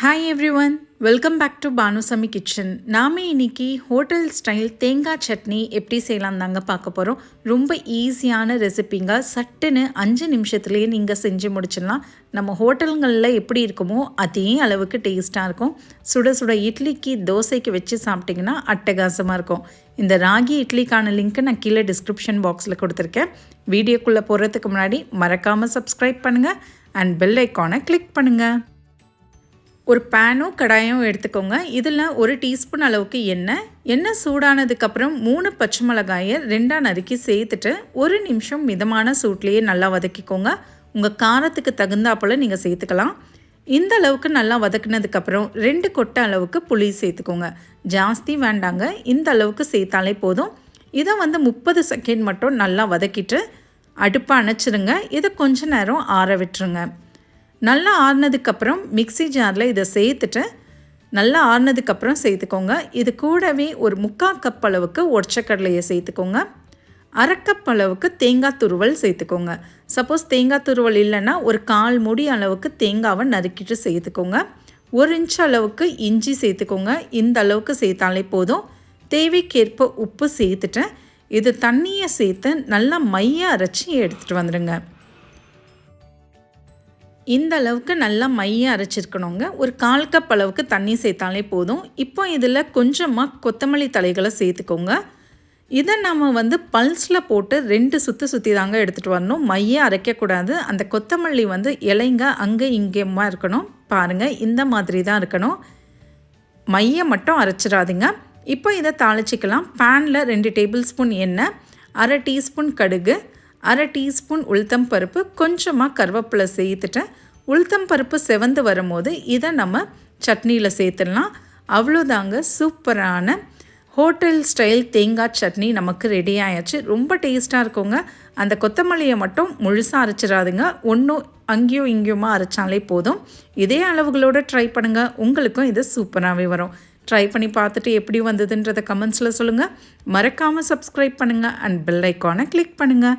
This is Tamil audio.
Hi everyone welcome back to Banusamy kitchen நாம் இன்னைக்கு ஹோட்டல் ஸ்டைல் தேங்காய் சட்னி எப்படி செய்யலாம் தாங்க பார்க்க போகிறோம் ரொம்ப ஈஸியான ரெசிபிங்க சட்டுன்னு அஞ்சு நிமிஷத்துலேயே நீங்கள் செஞ்சு முடிச்சிடலாம். நம்ம ஹோட்டல்களில் எப்படி இருக்குமோ அதே அளவுக்கு டேஸ்ட்டாக இருக்கும். சுட சுட இட்லிக்கு தோசைக்கு வச்சு சாப்பிட்டிங்கன்னா அட்டகாசமாக இருக்கும். இந்த ராகி இட்லிக்கான லிங்க்கு நான் கீழே டிஸ்கிரிப்ஷன் பாக்ஸில் கொடுத்துருக்கேன். வீடியோக்குள்ளே போகிறதுக்கு முன்னாடி மறக்காமல் சப்ஸ்கிரைப் பண்ணுங்கள் அண்ட் பெல் ஐக்கானை கிளிக் பண்ணுங்கள் ஒரு பேனும் கடாயும் எடுத்துக்கோங்க. இதில் ஒரு டீஸ்பூன் அளவுக்கு எண்ணெய் எண்ணெய் சூடானதுக்கப்புறம் மூணு பச்சை மிளகாயை ரெண்டாக நறுக்கி சேர்த்துட்டு ஒரு நிமிஷம் மிதமான சூட்லேயே நல்லா வதக்கிக்கோங்க. உங்கள் காரத்துக்கு தகுந்தாப்பில் நீங்கள் சேர்த்துக்கலாம். இந்த அளவுக்கு நல்லா வதக்குனதுக்கப்புறம் ரெண்டு கொட்டை அளவுக்கு புளி சேர்த்துக்கோங்க. ஜாஸ்தி வேண்டாங்க. இந்த அளவுக்கு சேர்த்தாலே போதும். இதை வந்து முப்பது செகண்ட் மட்டும் நல்லா வதக்கிட்டு அடுப்பை அணைச்சிருங்க. இதை கொஞ்ச நேரம் ஆற விட்டுருங்க. நல்லா ஆறுனதுக்கப்புறம் மிக்சி ஜாரில் இதை சேர்த்துட்டு நல்லா ஆறுனதுக்கப்புறம் சேர்த்துக்கோங்க. இது கூடவே ஒரு முக்கால் கப் அளவுக்கு ஒற்றைக்கடலையை சேர்த்துக்கோங்க. அரைக்கப் அளவுக்கு தேங்காய் துருவல் சேர்த்துக்கோங்க. சப்போஸ் தேங்காய் துருவல் இல்லைன்னா ஒரு கால் முடி அளவுக்கு தேங்காவை நறுக்கிட்டு சேர்த்துக்கோங்க. ஒரு இன்ச் அளவுக்கு இஞ்சி சேர்த்துக்கோங்க. இந்த அளவுக்கு சேர்த்தாலே போதும். தேவைக்கேற்ப உப்பு சேர்த்துட்டு இது தண்ணியை சேர்த்து நல்லா மைய அரைச்சி எடுத்துகிட்டு வந்துடுங்க. இந்த அளவுக்கு நல்லா மைய அரைச்சிருக்கணுங்க. ஒரு கால் கப் அளவுக்கு தண்ணி சேர்த்தாலே போதும். இப்போ இதில் கொஞ்சமாக கொத்தமல்லி தலைகளை சேர்த்துக்கோங்க. இதை நம்ம வந்து பல்ஸில் போட்டு ரெண்டு சுற்றி சுற்றி தாங்க எடுத்துகிட்டு வரணும். மைய அரைக்கக்கூடாது. அந்த கொத்தமல்லி வந்து இலைங்க அங்கே இங்கேயுமா இருக்கணும். பாருங்கள் இந்த மாதிரி தான் இருக்கணும். மைய மட்டும் அரைச்சிடாதீங்க. இப்போ இதை தாளிச்சிக்கலாம். பேனில் ரெண்டு டேபிள் ஸ்பூன் எண்ணெய் அரை டீஸ்பூன் கடுகு அரை டீஸ்பூன் உளுத்தம் பருப்பு கொஞ்சமாக கருவேப்பிலை சேர்த்துட்டேன் உளுத்தம் பருப்பு செவந்து வரும்போது இதை நம்ம சட்னியில் சேர்த்துடலாம். அவ்வளோதாங்க சூப்பரான ஹோட்டல் ஸ்டைல் தேங்காய் சட்னி நமக்கு ரெடி ஆயாச்சு. ரொம்ப டேஸ்ட்டாக இருக்குங்க. அந்த கொத்தமல்லியை மட்டும் முழுசாக அரைச்சிடாதுங்க. ஒன்றும் அங்கேயும் இங்கேயுமா அரைச்சாலே போதும். இதே அளவுகளோடு ட்ரை பண்ணுங்கள் உங்களுக்கும் இது சூப்பராகவே வரும். ட்ரை பண்ணி பார்த்துட்டு எப்படி வந்ததுன்றதை கமெண்ட்ஸில் சொல்லுங்கள் மறக்காமல் சப்ஸ்கிரைப் பண்ணுங்கள் அண்ட் பெல் ஐக்கானை கிளிக் பண்ணுங்கள்